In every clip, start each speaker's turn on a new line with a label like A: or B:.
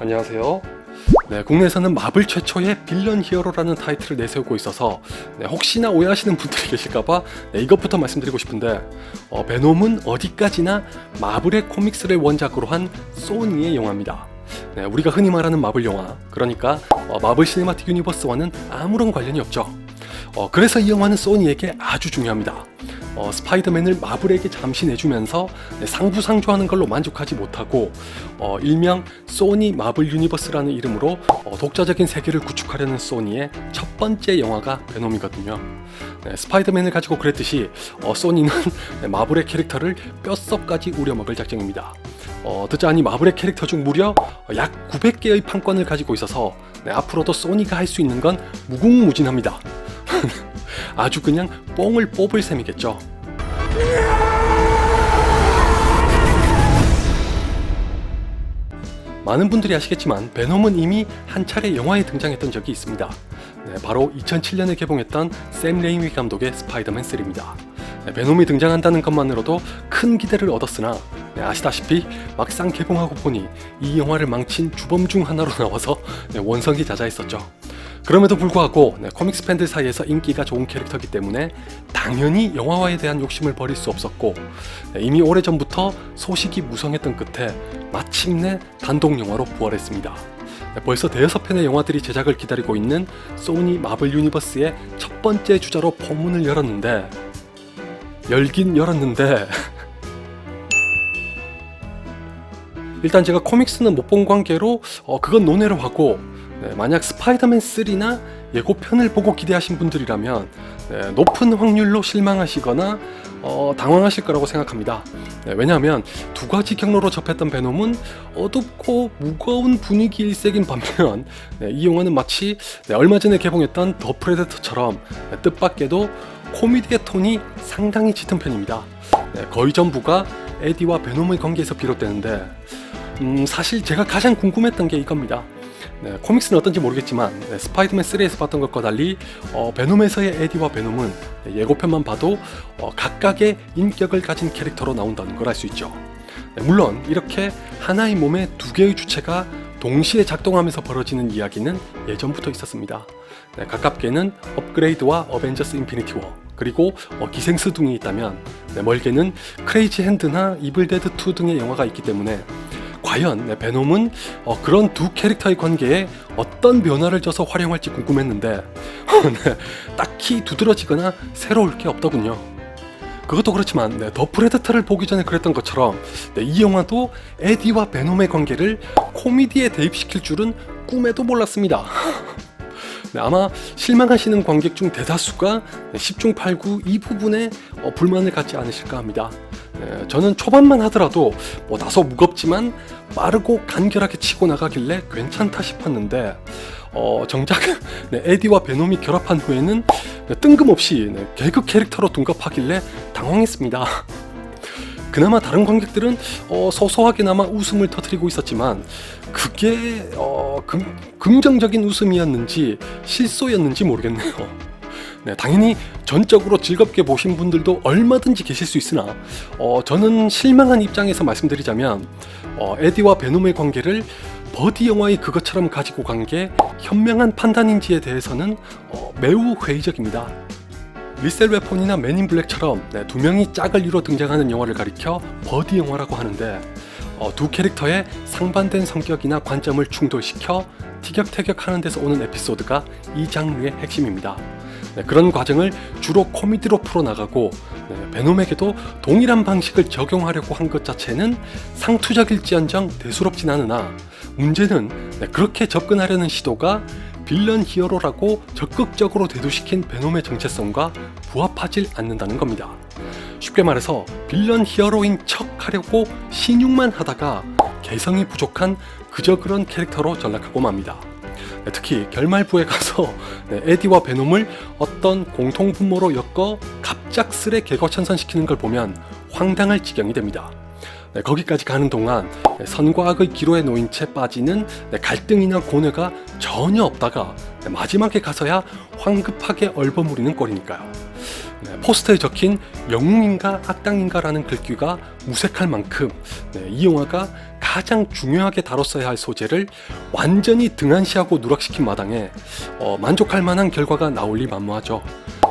A: 안녕하세요. 네, 국내에서는 마블 최초의 빌런 히어로라는 타이틀을 내세우고 있어서 네, 혹시나 오해하시는 분들이 계실까봐 네, 이것부터 말씀드리고 싶은데 어, 베놈은 어디까지나 마블의 코믹스를 원작으로 한 소니의 영화입니다. 네, 우리가 흔히 말하는 마블 영화, 그러니까 어, 마블 시네마틱 유니버스와는 아무런 관련이 없죠. 어, 그래서 이 영화는 소니에게 아주 중요합니다. 어, 스파이더맨을 마블에게 잠시 내주면서 네, 상부상조하는 걸로 만족하지 못하고 어, 일명 소니 마블 유니버스라는 이름으로 어, 독자적인 세계를 구축하려는 소니의 첫 번째 영화가 베놈이거든요. 네, 스파이더맨을 가지고 그랬듯이 어, 소니는 네, 마블의 캐릭터를 뼛속까지 우려먹을 작정입니다. 어, 듣자하니 마블의 캐릭터 중 무려 어, 약 900개의 판권을 가지고 있어서 네, 앞으로도 소니가 할 수 있는 건 무궁무진합니다. 아주 그냥 뽕을 뽑을 셈이겠죠. 많은 분들이 아시겠지만 베놈은 이미 한 차례 영화에 등장했던 적이 있습니다. 네, 바로 2007년에 개봉했던 샘 레이미 감독의 스파이더맨 3입니다. 네, 베놈이 등장한다는 것만으로도 큰 기대를 얻었으나 네, 아시다시피 막상 개봉하고 보니 이 영화를 망친 주범 중 하나로 나와서 네, 원성이 자자했었죠. 그럼에도 불구하고 네, 코믹스 팬들 사이에서 인기가 좋은 캐릭터이기 때문에 당연히 영화화에 대한 욕심을 버릴 수 없었고 네, 이미 오래전부터 소식이 무성했던 끝에 마침내 단독 영화로 부활했습니다. 네, 벌써 대여섯 편의 영화들이 제작을 기다리고 있는 소니 마블 유니버스의 첫 번째 주자로 포문을 열었는데 열긴 열었는데 일단 제가 코믹스는 못 본 관계로 어, 그건 논외로 하고 네, 만약 스파이더맨 3나 예고편을 보고 기대하신 분들이라면 네, 높은 확률로 실망하시거나 어, 당황하실 거라고 생각합니다. 네, 왜냐하면 두 가지 경로로 접했던 베놈은 어둡고 무거운 분위기 일색인 반면 네, 이 영화는 마치 네, 얼마 전에 개봉했던 더 프레데터처럼 네, 뜻밖에도 코미디의 톤이 상당히 짙은 편입니다. 네, 거의 전부가 에디와 베놈의 관계에서 비롯되는데 음, 사실 제가 가장 궁금했던 게 이겁니다. 네, 코믹스는 어떤지 모르겠지만 네, 스파이더맨 3에서 봤던 것과 달리 어, 베놈에서의 에디와 베놈은 네, 예고편만 봐도 어, 각각의 인격을 가진 캐릭터로 나온다는 걸 알 수 있죠. 네, 물론 이렇게 하나의 몸에 두 개의 주체가 동시에 작동하면서 벌어지는 이야기는 예전부터 있었습니다. 네, 가깝게는 업그레이드와 어벤져스 인피니티 워 그리고 어, 기생스 등이 있다면 네, 멀게는 크레이지 핸드나 이블 데드 2 등의 영화가 있기 때문에 과연 네, 베놈은 어, 그런 두 캐릭터의 관계에 어떤 변화를 줘서 활용할지 궁금했는데 네, 딱히 두드러지거나 새로울 게 없더군요. 그것도 그렇지만 네, 더 프레데터를 보기 전에 그랬던 것처럼 네, 이 영화도 에디와 베놈의 관계를 코미디에 대입시킬 줄은 꿈에도 몰랐습니다. 네, 아마 실망하시는 관객 중 대다수가 네, 10중 8구 이 부분에 어, 불만을 갖지 않으실까 합니다. 네, 저는 초반만 하더라도 뭐 다소 무겁지만 빠르고 간결하게 치고 나가길래 괜찮다 싶었는데 어, 정작 네, 에디와 베놈이 결합한 후에는 네, 뜬금없이 네, 개그 캐릭터로 둔갑하길래 당황했습니다. 그나마 다른 관객들은 어, 소소하게나마 웃음을 터뜨리고 있었지만 그게 어, 금, 긍정적인 웃음이었는지 실소였는지 모르겠네요. 네, 당연히 전적으로 즐겁게 보신 분들도 얼마든지 계실 수 있으나 어, 저는 실망한 입장에서 말씀드리자면 어, 에디와 베놈의 관계를 버디 영화의 그것처럼 가지고 간 게 현명한 판단인지에 대해서는 어, 매우 회의적입니다. 리셀 웨폰이나 맨인 블랙처럼 네, 두 명이 짝을 이뤄 등장하는 영화를 가리켜 버디 영화라고 하는데 어, 두 캐릭터의 상반된 성격이나 관점을 충돌시켜 티격태격하는 데서 오는 에피소드가 이 장르의 핵심입니다. 네, 그런 과정을 주로 코미디로 풀어나가고 네, 베놈에게도 동일한 방식을 적용하려고 한 것 자체는 상투적일지언정 대수롭진 않으나 문제는 네, 그렇게 접근하려는 시도가 빌런 히어로라고 적극적으로 대두시킨 베놈의 정체성과 부합하지 않는다는 겁니다. 쉽게 말해서 빌런 히어로인 척 하려고 신용만 하다가 개성이 부족한 그저 그런 캐릭터로 전락하고 맙니다. 네, 특히 결말부에 가서 네, 에디와 베놈을 어떤 공통 분모로 엮어 갑작스레 개거천선시키는 걸 보면 황당할 지경이 됩니다. 네, 거기까지 가는 동안 네, 선과 악의 기로에 놓인 채 빠지는 네, 갈등이나 고뇌가 전혀 없다가 네, 마지막에 가서야 황급하게 얼버무리는 꼴이니까요. 네, 포스터에 적힌 영웅인가 악당인가라는 글귀가 무색할 만큼 네, 이 영화가 가장 중요하게 다뤘어야 할 소재를 완전히 등한시하고 누락시킨 마당에 어, 만족할 만한 결과가 나올 리 만무하죠.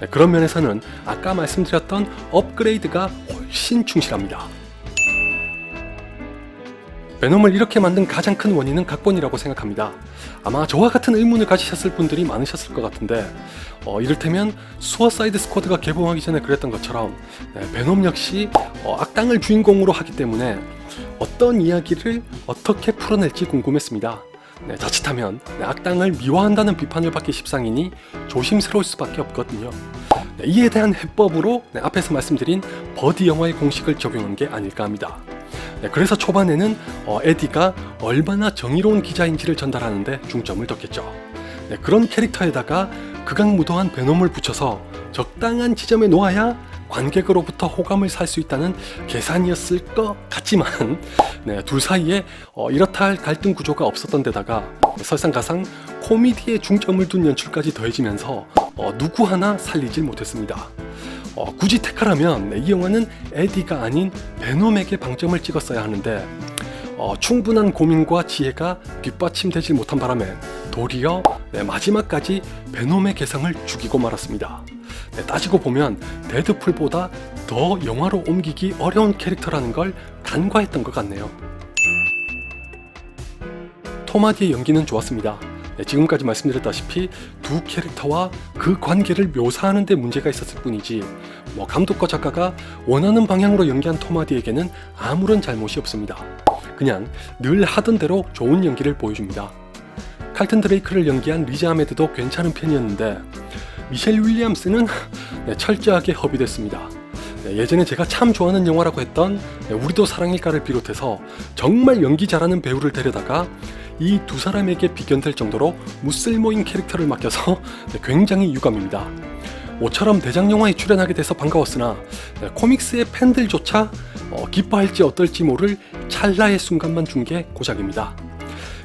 A: 네, 그런 면에서는 아까 말씀드렸던 업그레이드가 훨씬 충실합니다. 베놈을 이렇게 만든 가장 큰 원인은 각본이라고 생각합니다. 아마 저와 같은 의문을 가지셨을 분들이 많으셨을 것 같은데 어, 이를테면 수어사이드 스쿼드가 개봉하기 전에 그랬던 것처럼 네, 베놈 역시 어, 악당을 주인공으로 하기 때문에 어떤 이야기를 어떻게 풀어낼지 궁금했습니다. 네, 자칫하면 네, 악당을 미화한다는 비판을 받기 십상이니 조심스러울 수밖에 없거든요. 네, 이에 대한 해법으로 네, 앞에서 말씀드린 버디 영화의 공식을 적용한 게 아닐까 합니다. 네, 그래서 초반에는 어, 에디가 얼마나 정의로운 기자인지를 전달하는데 중점을 뒀겠죠. 네, 그런 캐릭터에다가 극악무도한 베놈을 붙여서 적당한 지점에 놓아야 관객으로부터 호감을 살 수 있다는 계산이었을 것 같지만 네, 둘 사이에 어, 이렇다 할 갈등 구조가 없었던 데다가 설상가상 코미디에 중점을 둔 연출까지 더해지면서 어, 누구 하나 살리질 못했습니다. 어, 굳이 택하라면 네, 이 영화는 에디가 아닌 베놈에게 방점을 찍었어야 하는데 어, 충분한 고민과 지혜가 뒷받침되지 못한 바람에 도리어 네, 마지막까지 베놈의 개성을 죽이고 말았습니다. 네, 따지고 보면 데드풀보다 더 영화로 옮기기 어려운 캐릭터라는 걸 간과했던 것 같네요. 토마디의 연기는 좋았습니다. 네, 지금까지 말씀드렸다시피 두 캐릭터와 그 관계를 묘사하는 데 문제가 있었을 뿐이지 뭐 감독과 작가가 원하는 방향으로 연기한 토마디에게는 아무런 잘못이 없습니다. 그냥 늘 하던 대로 좋은 연기를 보여줍니다. 칼튼 드레이크를 연기한 리즈 아메드도 괜찮은 편이었는데 미셸 윌리엄스는 네, 철저하게 허비됐습니다. 네, 예전에 제가 참 좋아하는 영화라고 했던 네, 우리도 사랑일까를 비롯해서 정말 연기 잘하는 배우를 데려다가 이 두 사람에게 비견될 정도로 무쓸모인 캐릭터를 맡겨서 네, 굉장히 유감입니다. 모처럼 대장 영화에 출연하게 돼서 반가웠으나 네, 코믹스의 팬들조차 어, 기뻐할지 어떨지 모를 찰나의 순간만 준 게 고작입니다.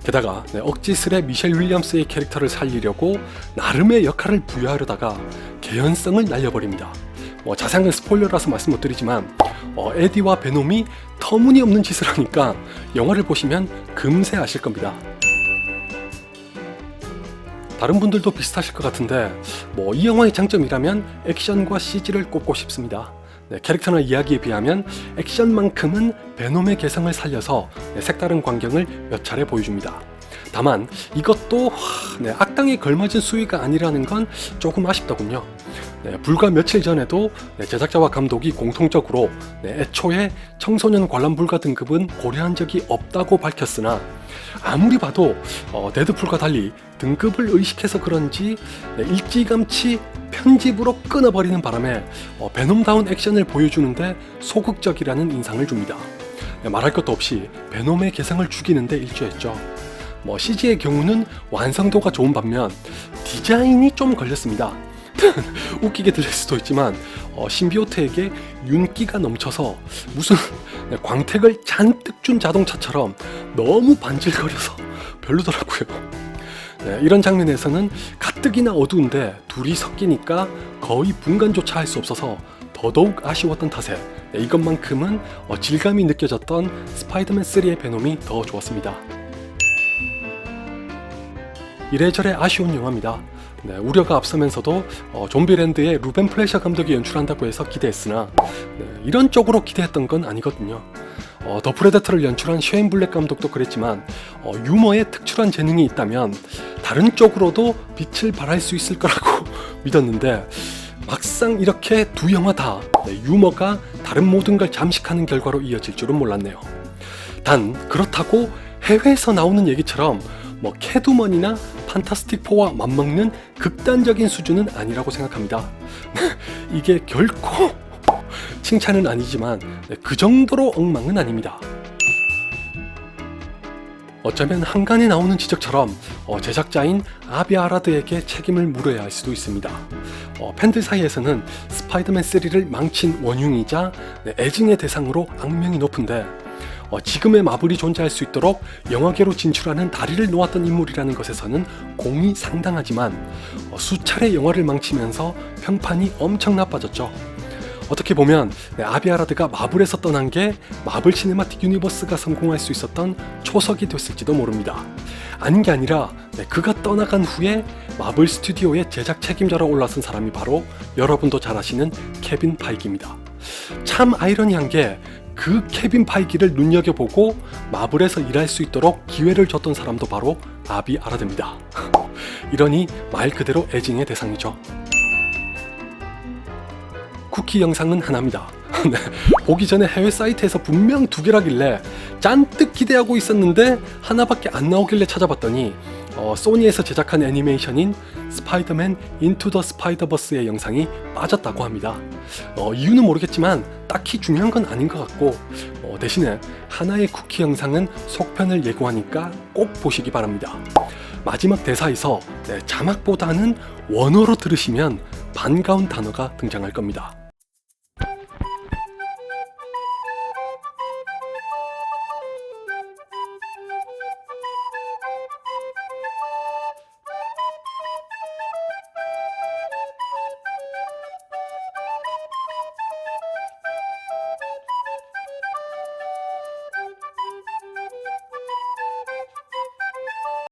A: 게다가 네, 억지스레 미셸 윌리엄스의 캐릭터를 살리려고 나름의 역할을 부여하려다가 개연성을 날려버립니다. 뭐 자세한 건 스포일러라서 말씀 못 드리지만 어, 에디와 베놈이 터무니없는 짓을 하니까 영화를 보시면 금세 아실 겁니다. 다른 분들도 비슷하실 것 같은데 뭐 이 영화의 장점이라면 액션과 CG를 꼽고 싶습니다. 네, 캐릭터나 이야기에 비하면 액션만큼은 베놈의 개성을 살려서 네, 색다른 광경을 몇 차례 보여줍니다. 다만 이것도 하, 네, 악당에 걸맞은 수위가 아니라는 건 조금 아쉽더군요. 네, 불과 며칠 전에도 네, 제작자와 감독이 공통적으로 네, 애초에 청소년 관람 불가 등급은 고려한 적이 없다고 밝혔으나 아무리 봐도 어, 데드풀과 달리 등급을 의식해서 그런지 네, 일찌감치 편집으로 끊어버리는 바람에 어, 베놈다운 액션을 보여주는데 소극적이라는 인상을 줍니다. 네, 말할 것도 없이 베놈의 개성을 죽이는데 일조했죠. 뭐 CG의 경우는 완성도가 좋은 반면 디자인이 좀 걸렸습니다. 웃기게 들릴 수도 있지만 어, 신비오트에게 윤기가 넘쳐서 무슨 광택을 잔뜩 준 자동차처럼 너무 반질거려서 별로더라고요. 네, 이런 장면에서는 가뜩이나 어두운데 둘이 섞이니까 거의 분간조차 할 수 없어서 더더욱 아쉬웠던 탓에 네, 이것만큼은 어, 질감이 느껴졌던 스파이더맨 3의 베놈이 더 좋았습니다. 이래저래 아쉬운 영화입니다. 네, 우려가 앞서면서도 어, 좀비랜드의 루벤 플래셔 감독이 연출한다고 해서 기대했으나 네, 이런 쪽으로 기대했던 건 아니거든요. 어, 더 프레데터를 연출한 쉐인 블랙 감독도 그랬지만 어, 유머에 특출한 재능이 있다면 다른 쪽으로도 빛을 발할 수 있을 거라고 믿었는데 막상 이렇게 두 영화 다 네, 유머가 다른 모든 걸 잠식하는 결과로 이어질 줄은 몰랐네요. 단 그렇다고 해외에서 나오는 얘기처럼 뭐 캐두먼이나 판타스틱 4와 맞먹는 극단적인 수준은 아니라고 생각합니다. 이게 결코 칭찬은 아니지만 네, 그 정도로 엉망은 아닙니다. 어쩌면 한간에 나오는 지적처럼 어, 제작자인 아비 아라드에게 책임을 물어야 할 수도 있습니다. 어, 팬들 사이에서는 스파이더맨 3를 망친 원흉이자 네, 애증의 대상으로 악명이 높은데 어, 지금의 마블이 존재할 수 있도록 영화계로 진출하는 다리를 놓았던 인물이라는 것에서는 공이 상당하지만 어, 수차례 영화를 망치면서 평판이 엄청 나빠졌죠. 어떻게 보면 네, 아비아라드가 마블에서 떠난 게 마블 시네마틱 유니버스가 성공할 수 있었던 초석이 됐을지도 모릅니다. 아닌 게 아니라 네, 그가 떠나간 후에 마블 스튜디오의 제작 책임자로 올라선 사람이 바로 여러분도 잘 아시는 케빈 파이기입니다. 참 아이러니한 게 그 케빈 파이기를 눈여겨보고 마블에서 일할 수 있도록 기회를 줬던 사람도 바로 아비 아라드입니다. 이러니 말 그대로 애증의 대상이죠. 쿠키 영상은 하나입니다. 네, 보기 전에 해외 사이트에서 분명 두 개라길래 잔뜩 기대하고 있었는데 하나밖에 안 나오길래 찾아봤더니 어, 소니에서 제작한 애니메이션인 스파이더맨 인투 더 스파이더버스의 영상이 빠졌다고 합니다. 어, 이유는 모르겠지만 딱히 중요한 건 아닌 것 같고 어, 대신에 하나의 쿠키 영상은 속편을 예고하니까 꼭 보시기 바랍니다. 마지막 대사에서 네, 자막보다는 원어로 들으시면 반가운 단어가 등장할 겁니다.